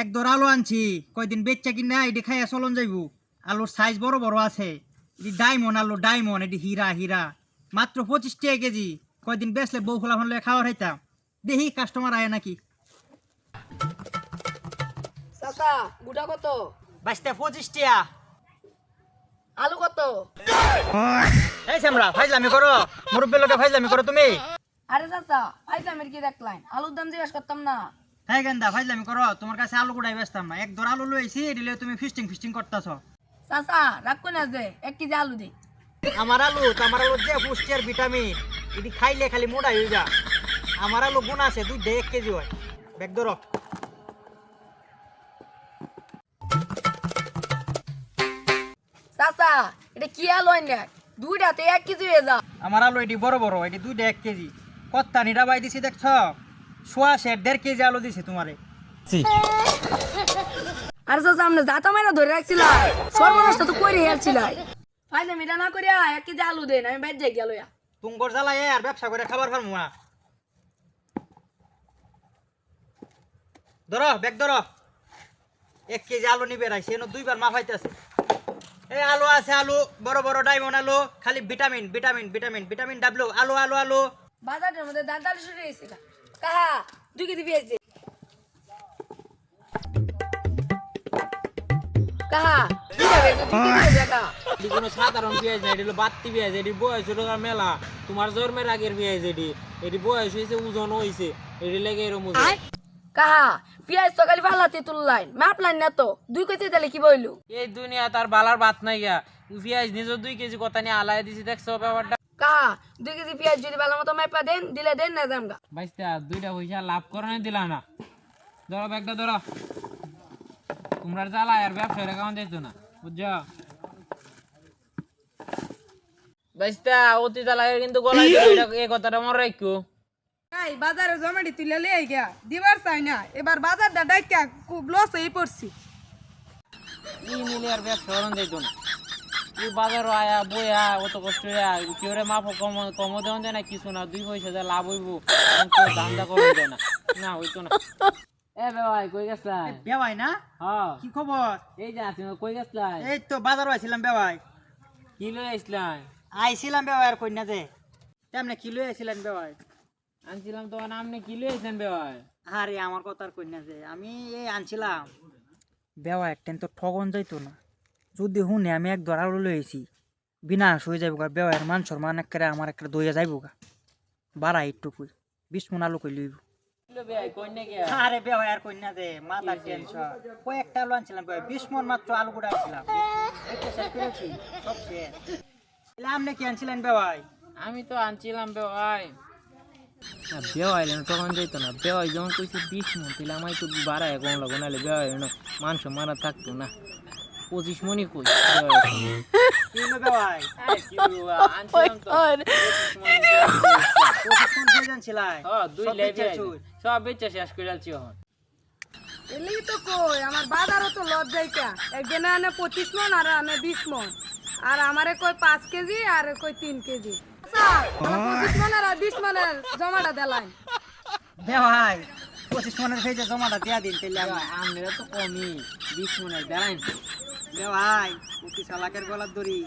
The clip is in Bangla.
এক দর আলু আনছি কয়দিন বেচা কিনা এটি খাইয়া চলন যাইবো। আলুর সাইজ বড় বড় আছে। এটি ডায়মন্ড আলু ডায়মন্ড এটি হীরা হীরা। মাত্র পঁচিশ টাকা কেজি। কয়দিন বেচলে বউ খোলা ফলে খাওয়ার হইতাম। দেখি কাস্টমার আয় নাকি। চাচা গুটা কত? বাইশটা পঁচিশ টাকা। আলু কত? এই সামরা ফাইজলামি করো। মুরব্বের লোকে ফাইজলামি করো তুমি। আরে চাচা আইতামের কি দেখলাম আলুর দাম জিজ্ঞেস করতাম না। হ্যাঁ গেন্দা ফাইজলামি করো তোমার কাছে আলু গুড়াই বেচতাম না। এক দর আলু লইছি দিলে তুমি ফিস্টিং ফিস্টিং করতেছ। চাচা রাগ করে না যে এক কেজি আলু দি। আমার আলু তোমার আলু যে পুষ্টি আর ভিটামিন এটি খাইলে খালি মোটা হয়ে যা। আমার আলু গুণ আছে দুই দেড় এক কেজি হয়। ব্যাগ ধরো। চাচা এটা কি আলু হয় না দুইটাতে এক কেজি হয়ে যা। আমার আলু এটি বড় বড় এটি দুই দেড় এক কেজি। কত্তা নিরা বাই দিছি দেখছ? সোয়া শের দেড় কেজি আলু দিছি তোমারে। আরে চাচা যাতা মাইনা ধরে তো করে হেলছিলাই ফাইলে মিটা না করিয়া এক কেজি আলু দেন আমি বেদ যাই গেল তুঙ্গর জ্বালায় আর ব্যবসা করে খাবার পারব না ধরো ব্যাগ ধরো। এক কেজি আলু নিবে রাইছে এনে দুইবার মাফাইতেছে। এই আলু আছে আলু বড় বড় ডায়মন্ড আলু খালি ভিটামিন ভিটামিন ভিটামিন ভিটামিন ডাবলু আলু আলু আলু। বাজারটার মধ্যে দাঁত আলু শুরু হয়েছে কাহা? দুই কেজি কাহা? এটি কোনো সাধারণ পেঁয়াজ না এটি হলো বাত্তি পেঁয়াজ এটি বয়স হলো তার মেলা। তোমার জন্মের আগের পেঁয়াজ এটি। এটি বয়স হয়েছে ওজন হয়েছে। এটি লেগে এরম ওজন। কাহা? পিয়াজ তো খালি ফালাতে তুললাইন। মাপলাইন না তো। দুই কেজি তাহলে কি বইলু? এই দুনিয়া তার বালার বাত নাই গা। পেঁয়াজ দুই কেজি কথা নিয়ে আলাই দিছি দেখছ ব্যাপারটা? কাহা দুই কেজি পেঁয়াজ যদি ভালো মতো মাপা দেন দিলে দেন না জামগা বাইশটা দুইটা পয়সা লাভ করে না দিলা না। ধরো ব্যাগটা ধরো। তোমরা জ্বালা আর ব্যবসায়ীরা কেমন দেখছ না বুঝছ? বাইশটা অতি জ্বালায় কিন্তু গলায় এই কথাটা মনে রাখো এই বাজারে জমাটি তুলে লিয়ে গিয়া দিবার চাই না এবার বাজারটা ডাইকা খুব লস হয়ে পড়ছি। ই মিলে আর ব্যবসা করেন যাইত না। এই বাজারও আয়া বইয়া অত কষ্ট হইয়া কেউ রে মাপ কম কম দেওয়া যায় না কিছু না দুই পয়সা যা লাভ হইব ধান্দা কমে যায় না। না হইতো না। এ ভাই কই গেছলাই? বেওয়াই না? হ্যাঁ। কি খবর? এই যে আছি কই গেছলাই? এই তো বাজার আইছিলাম বেওয়াই। কি লই আসলাই আইছিলাম বেওয়াই আর কন্যা যে। তেমনি কি লই আইছিলেন বেওয়াই? আনছিলাম তোমার নামনে কি লই আইছেন ভাই আরে আমার কথার কন্যা যে আমি এই আনছিলাম। বেওয়া একটেন তো ঠগন যাইতো না। যদি শুনে আমি এক দর আলু লইছি বিনাশ হয়ে যাব গা বেওয়ার মানসর মান একেবারে আমার একটা দইয়া যাইবো গা। বাড়া একটু বিশ মন আলু কই লইব না আরে বেওয়া আর কন্যা টেনশন। কয়েকটা আলু আনছিলাম বিশ মন মাত্র আলু গুড়া আনছিলাম। এই তো শেষ করেছি সব শেষ। আপনি কি আনছিলেন বেওয়াই আমি তো আনছিলাম তখন যাইতো না। বেওয়াই যখন কইছে বিশ মন তাহলে আমার একটু বাড়ায় কম লাগো নাহলে বেওয়াই মানুষ মারা থাকতো না। পঁচিশ কই মন দুই সব বেচা শেষ করে যাচ্ছি এখন এলি তো কই? আমার বাজারও তো লস যাইতা একজনে আনে পঁচিশ মন আর আনে বিশ মন আর আমারে কই পাঁচ কেজি আর কই তিন কেজি পঁচিশ মনের আর বিশ মনের জমাটা দেলাইন বেওয়াই পঁচিশ মনের খেয়ে জমাটা দিয়া দিন তাহলে আমি আমরা তো কমই। বিশ মনের বেড়াইন। ভাই পঁচিশ লাখের গলার দড়ি।